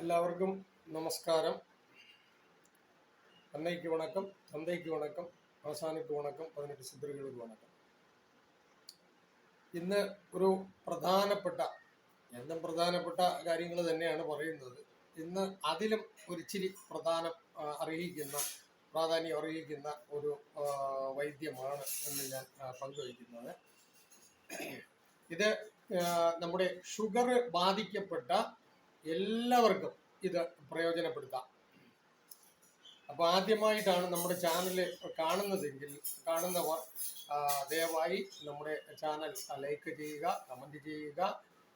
എല്ലാവർക്കും നമസ്കാരം. അന്നയ്ക്ക് വണക്കം തന്തയ്ക്ക് വണക്കം അവസാനക്ക് വണക്കം പതിനെട്ട് സിദ്ധറുകൾക്ക് വണക്കം. ഇന്ന് ഒരു പ്രധാനപ്പെട്ട എന്നും പ്രധാനപ്പെട്ട കാര്യങ്ങൾ തന്നെയാണ് പറയുന്നത്. ഇന്ന് അതിലും ഒരിച്ചിരി പ്രധാനം അർഹിക്കുന്ന പ്രാധാന്യം അർഹിക്കുന്ന ഒരു വൈദ്യമാണ് എന്ന് ഞാൻ പങ്കുവയ്ക്കുന്നത്. ഇത് നമ്മുടെ ഷുഗർ ബാധിക്കപ്പെട്ട എല്ലാവർക്കും ഇത് പ്രയോജനപ്പെടുത്താം. അപ്പൊ ആദ്യമായിട്ടാണ് നമ്മുടെ ചാനൽ കാണുന്നതെങ്കിൽ കാണുന്നവർ ദയവായി നമ്മുടെ ചാനൽ ലൈക്ക് ചെയ്യുക കമന്റ് ചെയ്യുക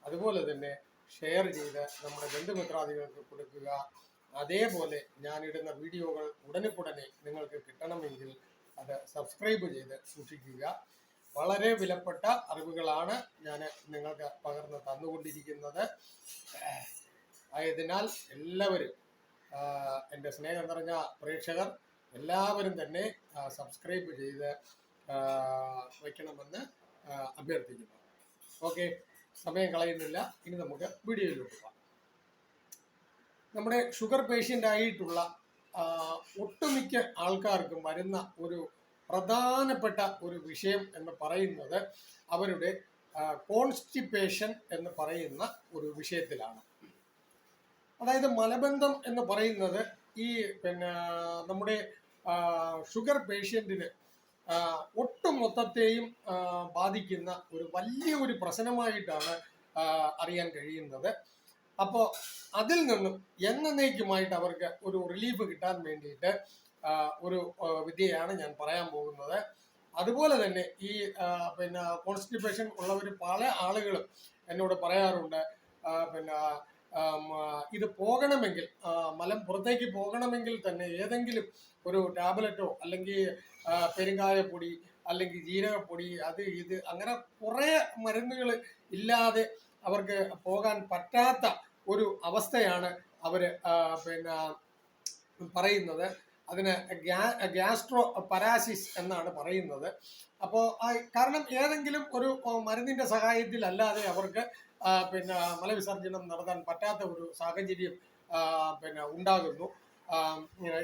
അതുപോലെ തന്നെ ഷെയർ ചെയ്ത് നമ്മുടെ ബന്ധുമിത്രാദികൾക്ക് കൊടുക്കുക. അതേപോലെ ഞാനിടുന്ന വീഡിയോകൾ ഉടനെക്കുടനെ നിങ്ങൾക്ക് കിട്ടണമെങ്കിൽ അത് സബ്സ്ക്രൈബ് ചെയ്ത് സൂക്ഷിക്കുക. വളരെ വിലപ്പെട്ട അറിവുകളാണ് ഞാൻ നിങ്ങൾക്ക് പകർന്ന് തന്നുകൊണ്ടിരിക്കുന്നത്. ആയതിനാൽ എല്ലാവരും എന്റെ സ്നേഹം നിറഞ്ഞ പ്രേക്ഷകർ എല്ലാവരും തന്നെ സബ്സ്ക്രൈബ് ചെയ്ത് വയ്ക്കണമെന്ന് അഭ്യർത്ഥിക്കുന്നു. ഓക്കെ സമയം കളയുന്നില്ല. ഇനി നമുക്ക് വീഡിയോയിലോട്ട് പോകാം. നമ്മുടെ ഷുഗർ പേഷ്യന്റ് ആയിട്ടുള്ള ഒട്ടുമിക്ക ആൾക്കാർക്കും വരുന്ന ഒരു പ്രധാനപ്പെട്ട ഒരു വിഷയം എന്ന് പറയുന്നത് അവരുടെ കോൺസ്റ്റിപ്പേഷൻ എന്ന് പറയുന്ന ഒരു വിഷയത്തിലാണ്. അതായത് മലബന്ധം എന്ന് പറയുന്നത് ഈ പിന്നെ നമ്മുടെ ഷുഗർ പേഷ്യന്റിന് ഒട്ടും മൊത്തത്തെയും ബാധിക്കുന്ന ഒരു വലിയ ഒരു പ്രശ്നമായിട്ടാണ് അറിയാൻ കഴിയുന്നത്. അപ്പോൾ അതിൽ നിന്നും എന്നേക്കുമായിട്ട് അവർക്ക് ഒരു റിലീഫ് കിട്ടാൻ വേണ്ടിയിട്ട് ഒരു വിദ്യയാണ് ഞാൻ പറയാൻ പോകുന്നത്. അതുപോലെ തന്നെ ഈ പിന്നെ കോൺസ്റ്റിപ്പേഷൻ ഉള്ളവർ പല ആളുകളും എന്നോട് പറയാറുണ്ട് പിന്നെ ഇത് പോകണമെങ്കിൽ മലം പുറത്തേക്ക് പോകണമെങ്കിൽ തന്നെ ഏതെങ്കിലും ഒരു ടാബ്ലറ്റോ അല്ലെങ്കിൽ പെരുങ്കായപ്പൊടി അല്ലെങ്കിൽ ജീരകപ്പൊടി അത് ഇത് അങ്ങനെ കുറേ മരുന്നുകൾ ഇല്ലാതെ അവർക്ക് പോകാൻ പറ്റാത്ത ഒരു അവസ്ഥയാണ് അവർ പിന്നെ പറയുന്നത്. അതിന് ഗ്യാ- ഗ്യാസ്ട്രോ പരാസിസ് എന്നാണ് പറയുന്നത്. അപ്പോൾ കാരണം ഏതെങ്കിലും ഒരു മരുന്നിന്റെ സഹായത്തിൽ അല്ലാതെ അവർക്ക് പിന്നെ മലവിസർജനം നടത്താൻ പറ്റാത്ത ഒരു സാഹചര്യം പിന്നെ ഉണ്ടാകുന്നു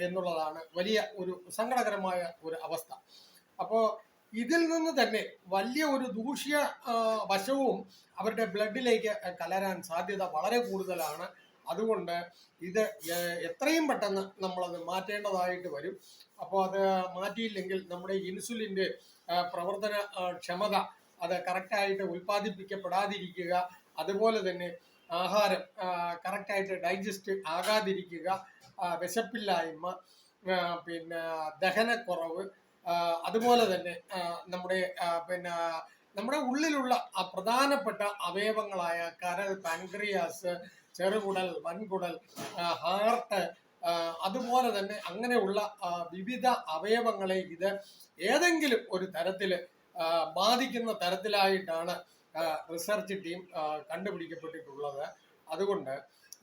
എന്നുള്ളതാണ് വലിയ ഒരു സങ്കടകരമായ ഒരു അവസ്ഥ. അപ്പോൾ ഇതിൽ നിന്ന് തന്നെ വലിയ ഒരു ദൂഷ്യ വശവും അവരുടെ ബ്ലഡിലേക്ക് കലരാൻ സാധ്യത വളരെ കൂടുതലാണ്. അതുകൊണ്ട് ഇത് എത്രയും പെട്ടെന്ന് നമ്മളത് മാറ്റേണ്ടതായിട്ട് വരും. അപ്പോൾ അത് മാറ്റിയില്ലെങ്കിൽ നമ്മുടെ ഇൻസുലിന്റെ പ്രവർത്തന ക്ഷമത അത് കറക്റ്റായിട്ട് ഉൽപ്പാദിപ്പിക്കപ്പെടാതിരിക്കുക അതുപോലെ തന്നെ ആഹാരം കറക്റ്റായിട്ട് ഡൈജസ്റ്റ് ആകാതിരിക്കുക വിശപ്പില്ലായ്മ പിന്നെ ദഹനക്കുറവ് അതുപോലെ തന്നെ നമ്മുടെ പിന്നെ നമ്മുടെ ഉള്ളിലുള്ള പ്രധാനപ്പെട്ട അവയവങ്ങളായ കരൾ പാൻക്രിയാസ് ചെറുകുടൽ വൻകുടൽ ഹാർട്ട് അതുപോലെ തന്നെ അങ്ങനെയുള്ള വിവിധ അവയവങ്ങളെ ഇത് ഏതെങ്കിലും ഒരു തരത്തിൽ ബാധിക്കുന്ന തരത്തിലായിട്ടാണ് റിസർച്ച് ടീം കണ്ടുപിടിക്കപ്പെട്ടിട്ടുള്ളത്. അതുകൊണ്ട്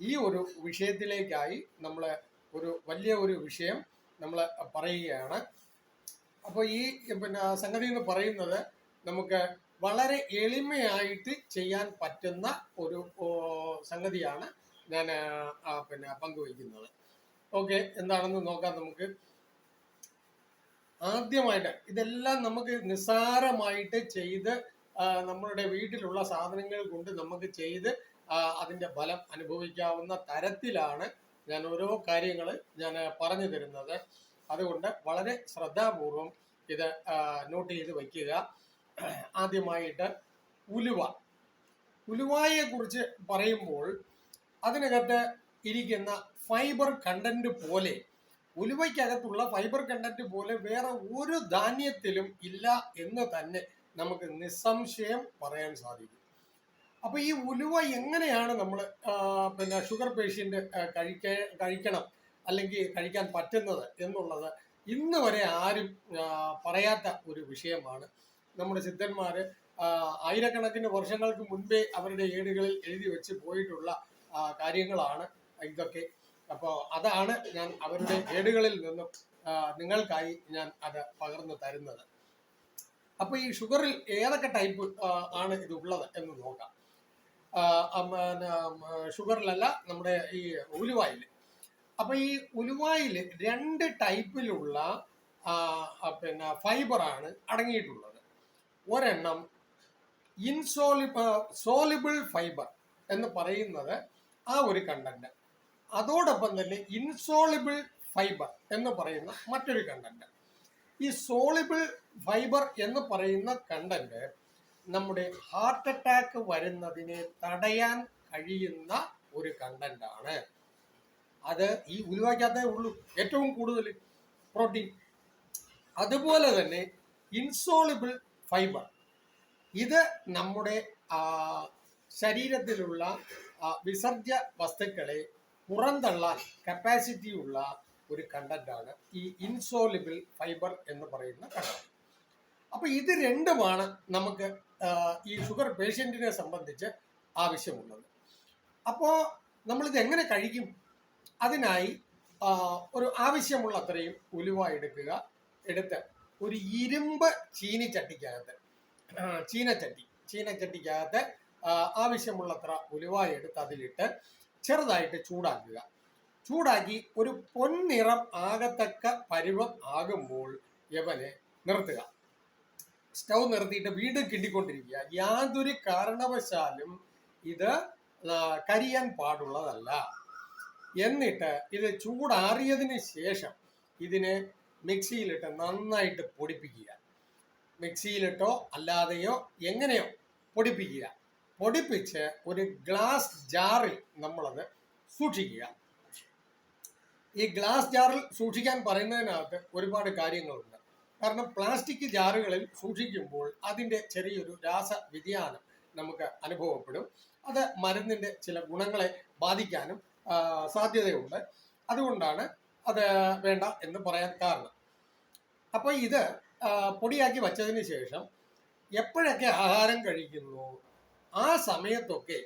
ഈ ഒരു വിഷയത്തിലേക്കായി നമ്മൾ ഒരു വലിയ ഒരു വിഷയം നമ്മൾ പറയുകയാണ്. അപ്പോൾ ഈ പിന്നെ സംഗതി എന്ന് പറയുന്നത് നമുക്ക് വളരെ എളിമയായിട്ട് ചെയ്യാൻ പറ്റുന്ന ഒരു സംഗതിയാണ് ഞാൻ പിന്നെ പങ്കുവയ്ക്കുന്നത്. ഓക്കെ എന്താണെന്ന് നോക്കാം നമുക്ക്. ആദ്യമായിട്ട് ഇതെല്ലാം നമുക്ക് നിസ്സാരമായിട്ട് ചെയ്ത് നമ്മളുടെ വീട്ടിലുള്ള സാധനങ്ങൾ കൊണ്ട് നമുക്ക് ചെയ്ത് അതിന്റെ ഫലം അനുഭവിക്കാവുന്ന തരത്തിലാണ് ഞാൻ ഓരോ കാര്യങ്ങൾ ഞാൻ പറഞ്ഞു തരുന്നത്. അതുകൊണ്ട് വളരെ ശ്രദ്ധാപൂർവം ഇത് നോട്ട് ചെയ്ത് വയ്ക്കുക. ആദ്യമായിട്ട് ഉലുവ. ഉലുവയെ കുറിച്ച് പറയുമ്പോൾ അതിനകത്ത് ഇരിക്കുന്ന ഫൈബർ കണ്ടന്റ് പോലെ ഉലുവയ്ക്കകത്തുള്ള ഫൈബർ കണ്ടന്റ് പോലെ വേറെ ഒരു ധാന്യത്തിലും ഇല്ല എന്ന് തന്നെ നമുക്ക് നിസ്സംശയം പറയാൻ സാധിക്കും. അപ്പൊ ഈ ഉലുവ എങ്ങനെയാണ് നമ്മൾ പിന്നെ ഷുഗർ പേഷ്യന്റ് കഴിക്ക കഴിക്കണം അല്ലെങ്കിൽ കഴിക്കാൻ പറ്റുന്നത് എന്നുള്ളത് ഇന്ന് വരെ ആരും പറയാത്ത ഒരു വിഷയമാണ്. നമ്മുടെ സിദ്ധന്മാര് ആയിരക്കണക്കിന് വർഷങ്ങൾക്ക് മുൻപേ അവരുടെ ഏടുകളിൽ എഴുതി വെച്ച് പോയിട്ടുള്ള കാര്യങ്ങളാണ് ഇതൊക്കെ. അപ്പോൾ അതാണ് ഞാൻ അവരുടെ ഏടുകളിൽ നിന്നും നിങ്ങൾക്കായി ഞാൻ അത് പകർന്നു തരുന്നത്. അപ്പോൾ ഈ ഷുഗറിൽ ഏതൊക്കെ ടൈപ്പ് ആണ് ഇത് ഉള്ളത് എന്ന് നോക്കാം. ഷുഗറിലല്ല നമ്മുടെ ഈ ഉലുവായിൽ. അപ്പൊ ഈ ഉലുവായിൽ രണ്ട് ടൈപ്പിലുള്ള പിന്നെ ഫൈബറാണ് അടങ്ങിയിട്ടുള്ളത്. ഒരെണ്ണം ഇൻസോലി സോലിബിൾ ഫൈബർ എന്ന് പറയുന്നത് ആ ഒരു കണ്ടന്റ് അതോടൊപ്പം തന്നെ ഇൻസോളിബിൾ ഫൈബർ എന്ന് പറയുന്ന മറ്റൊരു കണ്ടന്റ് ഈ സോളിബിൾ ഫൈബർ എന്ന് പറയുന്ന കണ്ടന്റ് നമ്മുടെ ഹാർട്ട് അറ്റാക്ക് വരുന്നതിനെ തടയാൻ കഴിയുന്ന ഒരു കണ്ടന്റ് ആണ്. അത് ഈ ഉരുവാക്കാത്തേ ഉള്ളൂ ഏറ്റവും കൂടുതൽ പ്രോട്ടീൻ അതുപോലെ തന്നെ ഇൻസോളിബിൾ ഫൈബർ ഇത് നമ്മുടെ ശരീരത്തിലുള്ള വിസർജ്യ വസ്തുക്കളെ പുറന്തള്ളാൻ കപ്പാസിറ്റി ഉള്ള ഒരു കണ്ടന്റ് ആണ്. ഈ ഇൻസോലിബിൾ ഫൈബർ എന്ന് പറയുന്ന കണ്ടന്റ് അപ്പൊ ഇത് രണ്ടുമാണ് നമുക്ക് ഈ ഷുഗർ പേഷ്യന്റിനെ സംബന്ധിച്ച് ആവശ്യമുള്ളത്. അപ്പോൾ നമ്മളിത് എങ്ങനെ കഴിക്കും? അതിനായി ഒരു ആവശ്യമുള്ള അത്രയും ഉലുവ എടുക്കുക. എടുത്ത് ഒരു ഇരുമ്പ് ചീനിച്ചട്ടിക്കകത്ത് ചീനച്ചട്ടി ചീനച്ചട്ടിക്കകത്ത് ആവശ്യമുള്ളത്ര ഉലുവ എടുത്ത് അതിലിട്ട് ചെറുതായിട്ട് ചൂടാക്കുക. ചൂടാക്കി ഒരു പൊൻനിറം ആകത്തക്ക പരുവം ആകുമ്പോൾ യവനെ നിർത്തുക. സ്റ്റൗ നിർത്തിയിട്ട് വീണ്ടും കിണ്ടിക്കൊണ്ടിരിക്കുക. യാതൊരു കാരണവശാലും ഇത് കരിയാൻ പാടുള്ളതല്ല. എന്നിട്ട് ഇത് ചൂടാറിയതിന് ശേഷം ഇതിനെ മിക്സിയിലിട്ട് നന്നായിട്ട് പൊടിപ്പിക്കുക. മിക്സിയിലിട്ടോ അല്ലാതെയോ എങ്ങനെയോ പൊടിപ്പിക്കുക. പൊടിപ്പിച്ച് ഒരു ഗ്ലാസ് ജാറിൽ നമ്മളത് സൂക്ഷിക്കുക. ഈ ഗ്ലാസ് ജാറിൽ സൂക്ഷിക്കാൻ പറയുന്നതിനകത്ത് ഒരുപാട് കാര്യങ്ങളുണ്ട്. കാരണം പ്ലാസ്റ്റിക് ജാറുകളിൽ സൂക്ഷിക്കുമ്പോൾ അതിന്റെ ചെറിയൊരു രാസ വ്യതിയാനം നമുക്ക് അനുഭവപ്പെടും. അത് മരുന്നിന്റെ ചില ഗുണങ്ങളെ ബാധിക്കാനും സാധ്യതയുണ്ട്. അതുകൊണ്ടാണ് അത് വേണ്ട എന്ന് പറയാൻ കാരണം. അപ്പോൾ ഇത് പൊടിയാക്കി വച്ചതിന് ശേഷം എപ്പോഴൊക്കെ ആഹാരം കഴിക്കുന്നു? ആ സമയത്തൊക്കെ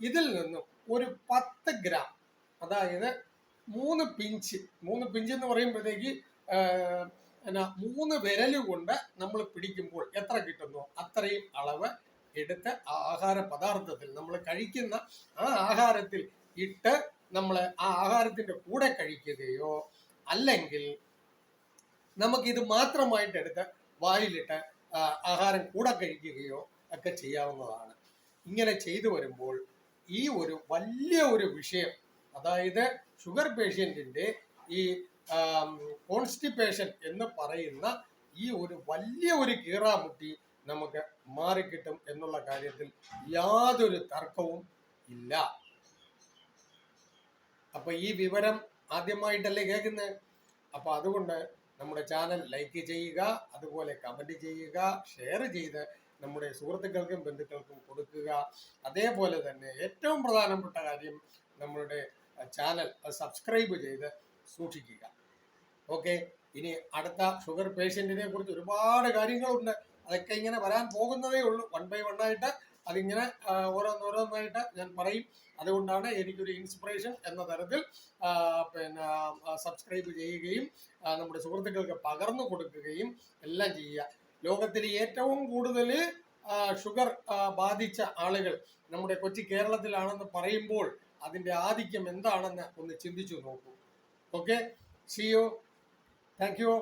ഇതിൽ നിന്നും ഒരു പത്ത് ഗ്രാം അതായത് മൂന്ന് പിഞ്ച്. മൂന്ന് പിഞ്ച് എന്ന് പറയുമ്പോഴത്തേക്ക് എന്നാ മൂന്ന് വിരൽ കൊണ്ട് നമ്മൾ പിടിക്കുമ്പോൾ എത്ര കിട്ടുന്നു? അത്രയും അളവ് എടുത്ത് ആ ആഹാര പദാർത്ഥത്തിൽ നമ്മൾ കഴിക്കുന്ന ആ ആഹാരത്തിൽ ഇട്ട് നമ്മൾ ആ ആഹാരത്തിന്റെ കൂടെ കഴിക്കുകയോ അല്ലെങ്കിൽ നമുക്കിത് മാത്രമായിട്ട് എടുത്ത് വായിലിട്ട് ആഹാരം കൂടെ കഴിക്കുകയോ ഒക്കെ ചെയ്യാവുന്നതാണ്. ഇങ്ങനെ ചെയ്തു വരുമ്പോൾ ഈ ഒരു വലിയ ഒരു വിഷയം അതായത് ഷുഗർ പേഷ്യന്റിന്റെ ഈ കോൺസ്റ്റിപ്പേഷൻ എന്ന് പറയുന്ന ഈ ഒരു വലിയ ഒരു കീറാമുട്ടി നമുക്ക് മാറിക്കിട്ടും എന്നുള്ള കാര്യത്തിൽ യാതൊരു തർക്കവും ഇല്ല. അപ്പൊ ഈ വിവരം ആദ്യമായിട്ടല്ലേ കേൾക്കുന്നത് അപ്പൊ അതുകൊണ്ട് നമ്മുടെ ചാനൽ ലൈക്ക് ചെയ്യുക അതുപോലെ കമന്റ് ചെയ്യുക ഷെയർ ചെയ്ത് നമ്മുടെ സുഹൃത്തുക്കൾക്കും ബന്ധുക്കൾക്കും കൊടുക്കുക. അതേപോലെ തന്നെ ഏറ്റവും പ്രധാനപ്പെട്ട കാര്യം നമ്മളുടെ ചാനൽ സബ്സ്ക്രൈബ് ചെയ്ത് സൂക്ഷിക്കുക. ഓക്കെ ഇനി അടുത്ത ഷുഗർ പേഷ്യന്റിനെ കുറിച്ച് ഒരുപാട് കാര്യങ്ങളുണ്ട്. അതൊക്കെ ഇങ്ങനെ വരാൻ പോകുന്നതേ ഉള്ളൂ. വൺ ബൈ വൺ ആയിട്ട് അതിങ്ങനെ ഓരോന്നോരോന്നായിട്ട് ഞാൻ പറയും. അതുകൊണ്ടാണ് എനിക്കൊരു ഇൻസ്പിറേഷൻ എന്ന തരത്തിൽ പിന്നെ സബ്സ്ക്രൈബ് ചെയ്യുകയും നമ്മുടെ സുഹൃത്തുക്കൾക്ക് പകർന്നു കൊടുക്കുകയും എല്ലാം ചെയ്യുക. ലോകത്തിൽ ഏറ്റവും കൂടുതൽ ഷുഗർ ബാധിച്ച ആളുകൾ നമ്മുടെ കൊച്ചി കേരളത്തിലാണെന്ന് പറയുമ്പോൾ അതിന്റെ ആധിക്യം എന്താണെന്ന് ഒന്ന് ചിന്തിച്ചു നോക്കൂ. Okay see you thank you